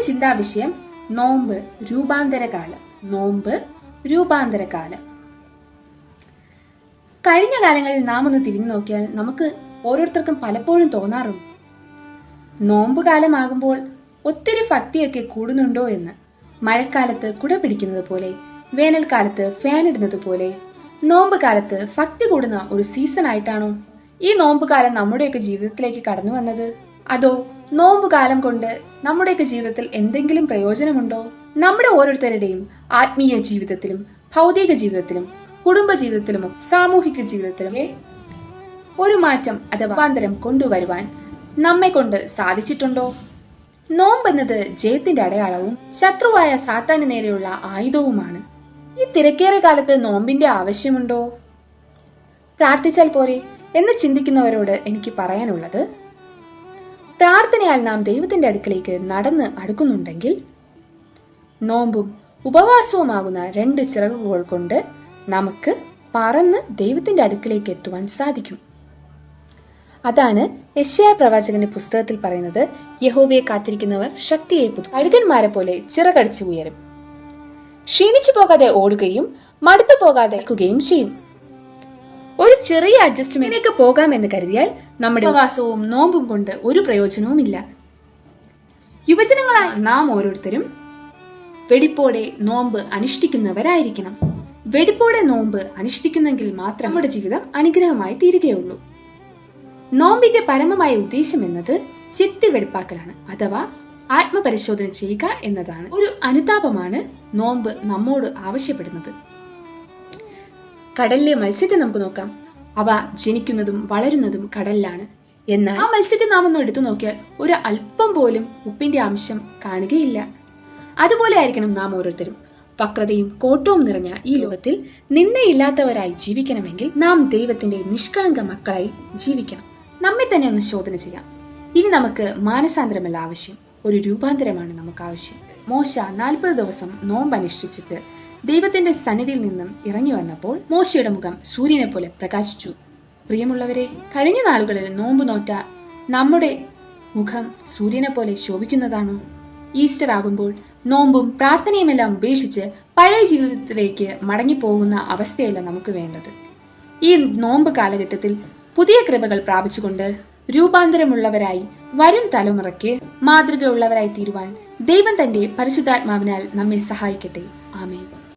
ചിന്താവിഷയം നോമ്പ് രൂപാന്തരകാലം. നോമ്പ് രൂപാന്തരകാലം. കഴിഞ്ഞ കാലങ്ങളിൽ നാം ഒന്ന് തിരിഞ്ഞു നോക്കിയാൽ നമുക്ക് ഓരോരുത്തർക്കും പലപ്പോഴും തോന്നാറുണ്ട്. നോമ്പ് കാലമാകുമ്പോൾ ഒത്തിരി ഭക്തിയൊക്കെ കൂടുന്നുണ്ടോ എന്ന്. മഴക്കാലത്ത് കുട പിടിക്കുന്നത് പോലെ വേനൽക്കാലത്ത് ഫാൻ ഇടുന്നത് പോലെ നോമ്പ് കാലത്ത് ഭക്തി കൂടുന്ന ഒരു സീസൺ ആയിട്ടാണോ ഈ നോമ്പ് കാലം നമ്മുടെയൊക്കെ ജീവിതത്തിലേക്ക് കടന്നു വന്നത്? അതോ നോമ്പ് കാലം കൊണ്ട് നമ്മുടെയൊക്കെ ജീവിതത്തിൽ എന്തെങ്കിലും പ്രയോജനമുണ്ടോ? നമ്മുടെ ഓരോരുത്തരുടെയും ആത്മീയ ജീവിതത്തിലും ഭൗതിക ജീവിതത്തിലും കുടുംബ ജീവിതത്തിലും സാമൂഹിക ജീവിതത്തിലും ഒരു മാറ്റം അഥവാ രൂപാന്തരം കൊണ്ടുവരുവാൻ നമ്മെ കൊണ്ട് സാധിച്ചിട്ടുണ്ടോ? നോമ്പ് നോമ്പെന്നത് ജയത്തിന്റെ അടയാളവും ശത്രുവായ സാത്താന് നേരെയുള്ള ആയുധവുമാണ്. ഈ തിരക്കേറിയ കാലത്ത് നോമ്പിന്റെ ആവശ്യമുണ്ടോ? പ്രാർത്ഥിച്ചാൽ പോരെ എന്ന് ചിന്തിക്കുന്നവരോട് എനിക്ക് പറയാനുള്ളത് പ്രാർത്ഥനയാൽ നാം ദൈവത്തിന്റെ അടുക്കലേക്ക് നടന്ന് അടുക്കുന്നുണ്ടെങ്കിൽ നോമ്പും ഉപവാസവുമാകുന്ന രണ്ട് ചിറകുകൾ കൊണ്ട് നമുക്ക് പറന്ന് ദൈവത്തിന്റെ അടുക്കിലേക്ക് എത്തുവാൻ സാധിക്കും. അതാണ് യശ്യായ പ്രവാചകന്റെ പുസ്തകത്തിൽ പറയുന്നത് യഹോവയെ കാത്തിരിക്കുന്നവർ ശക്തിയെ പുതു കഴുകന്മാരെ പോലെ ചിറകടിച്ചു ഉയരും. ക്ഷീണിച്ചു പോകാതെ ഓടുകയും മടുത്തു പോകാതെ ചെയ്യും. ഒരു ചെറിയ അഡ്ജസ്റ്റ്മെന്റിലേക്ക് പോകാമെന്ന് കരുതിയാൽ നമ്മുടെ ഉപവാസവും നോമ്പും കൊണ്ട് ഒരു പ്രയോജനവുമില്ല. യുവജനങ്ങളായ നാം ഓരോരുത്തരും വെടിപ്പോടെ നോമ്പ് അനുഷ്ഠിക്കുന്നവരായിരിക്കണം. വെടിപ്പോടെ നോമ്പ് അനുഷ്ഠിക്കുന്നെങ്കിൽ മാത്രം നമ്മുടെ ജീവിതം അനുഗ്രഹമായി തീരുകയുള്ളൂ. നോമ്പിന്റെ പരമമായ ഉദ്ദേശം എന്നത് ചിത്തി വെടിപ്പാക്കലാണ് അഥവാ ആത്മപരിശോധന ചെയ്യുക എന്നതാണ്. ഒരു അനുതാപമാണ് നോമ്പ് നമ്മോട് ആവശ്യപ്പെടുന്നത്. കടലിലെ മത്സ്യത്തെ നമുക്ക് നോക്കാം. അവ ജനിക്കുന്നതും വളരുന്നതും കടലിലാണ്. എന്നാൽ ആ മത്സ്യത്തെ നാം ഒന്ന് എടുത്തു നോക്കിയാൽ ഒരു അല്പം പോലും ഉപ്പിന്റെ അംശം കാണുകയില്ല. അതുപോലെ ആയിരിക്കണം നാം ഓരോരുത്തരും. വക്രതയും കോട്ടവും നിറഞ്ഞ ഈ ലോകത്തിൽ നിന്നയില്ലാത്തവരായി ജീവിക്കണമെങ്കിൽ നാം ദൈവത്തിന്റെ നിഷ്കളങ്ക മക്കളായി ജീവിക്കണം. നമ്മെ തന്നെ ഒന്ന് ശോധന ചെയ്യാം. ഇനി നമുക്ക് മാനസാന്തരമല്ല ആവശ്യം ഒരു രൂപാന്തരമാണ് നമുക്ക് ആവശ്യം. മോശ നാൽപ്പത് ദിവസം നോമ്പ് അനുഷ്ഠിച്ചിട്ട് ദൈവത്തിന്റെ സന്നിധിയിൽ നിന്നും ഇറങ്ങി വന്നപ്പോൾ മോശയുടെ മുഖം സൂര്യനെ പോലെ പ്രകാശിച്ചു. പ്രിയമുള്ളവരെ കഴിഞ്ഞ നാളുകളിൽ നോമ്പ് നോറ്റ നമ്മുടെ മുഖം സൂര്യനെ പോലെ ശോഭിക്കുന്നതാണോ. ഈസ്റ്റർ ആകുമ്പോൾ നോമ്പും പ്രാർത്ഥനയുമെല്ലാം ഉപേക്ഷിച്ച് പഴയ ജീവിതത്തിലേക്ക് മടങ്ങിപ്പോകുന്ന അവസ്ഥയല്ല നമുക്ക് വേണ്ടത്. ഈ നോമ്പ് കാലഘട്ടത്തിൽ പുതിയ കൃപകൾ പ്രാപിച്ചുകൊണ്ട് രൂപാന്തരമുള്ളവരായി വരും തലമുറയ്ക്ക് മാതൃകയുള്ളവരായി തീരുവാൻ ദൈവം തന്റെ പരിശുദ്ധാത്മാവിനാൽ നമ്മെ സഹായിക്കട്ടെ. ആമേൻ.